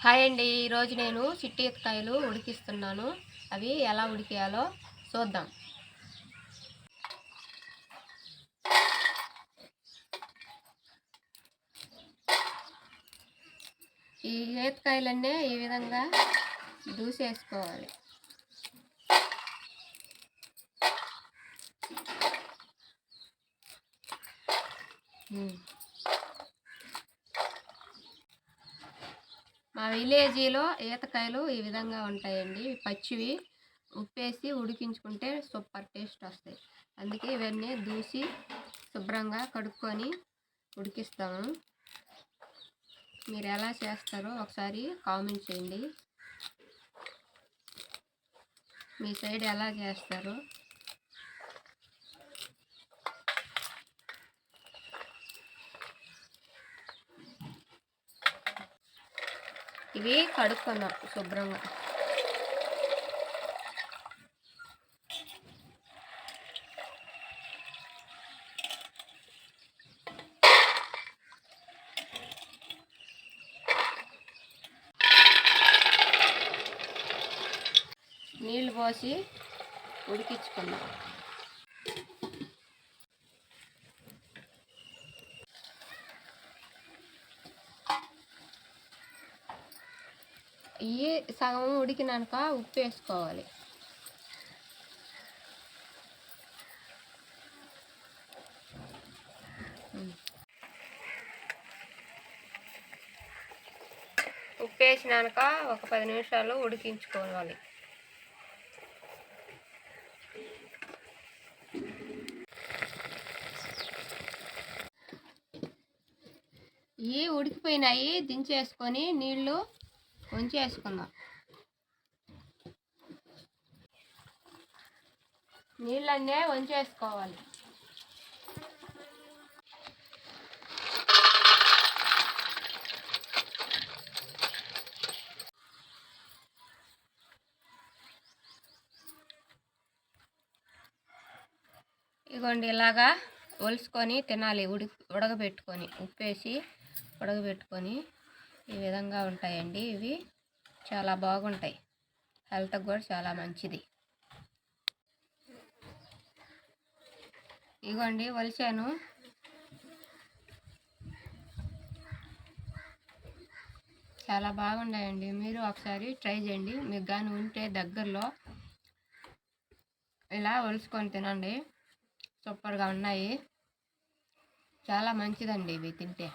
Hi అండి. ఈరోజు నేను చిట్టి ఉడికిస్తున్నాను. అవి ఎలా ఉడికేయాలో చూద్దాం. ఈ ఏతకాయలన్నీ ఈ విధంగా దూసేసుకోవాలి. ఉమ్. మా విలేజీలో ఈతకాయలు ఈ విధంగా ఉంటాయండి. పచ్చివి ఉప్పేసి ఉడికించుకుంటే సూపర్ టేస్ట్ వస్తాయి. అందుకే ఇవన్నీ దూసి శుభ్రంగా కడుక్కొని ఉడికిస్తాము. మీరు ఎలా చేస్తారో ఒకసారి కామెంట్ చేయండి. మీ సైడ్ ఎలా చేస్తారు ఇవి కడుక్కుందాం శుభ్రంగా. నీళ్ళు పోసి ఉడికించుకుందాం. ఇవి సగం ఉడికినాక ఉప్పు వేసుకోవాలి. ఉప్పు వేసినాక ఒక పది నిమిషాలు ఉడికించుకోవాలి. ఇవి ఉడికిపోయినాయి దించేసుకొని నీళ్ళు వంచేసుకుందాం నీళ్ళన్నీ వంచేసుకోవాలి ఇగోండి ఇలాగా ఒలుసుకొని తినాలి. ఉడి ఉడకబెట్టుకొని ఉప్పేసి ఉడకబెట్టుకొని ఈ విధంగా ఉంటాయండి ఇవి. చాలా బాగుంటాయి. హెల్త్కి కూడా చాలా మంచిది. ఇగోండి వలిచాను. చాలా బాగున్నాయండి. మీరు ఒకసారి ట్రై చేయండి. మీకు కానీ ఉంటే దగ్గరలో ఇలా ఒలుసుకొని తినండి. సూపర్గా ఉన్నాయి. చాలా మంచిదండి ఇవి తింటే.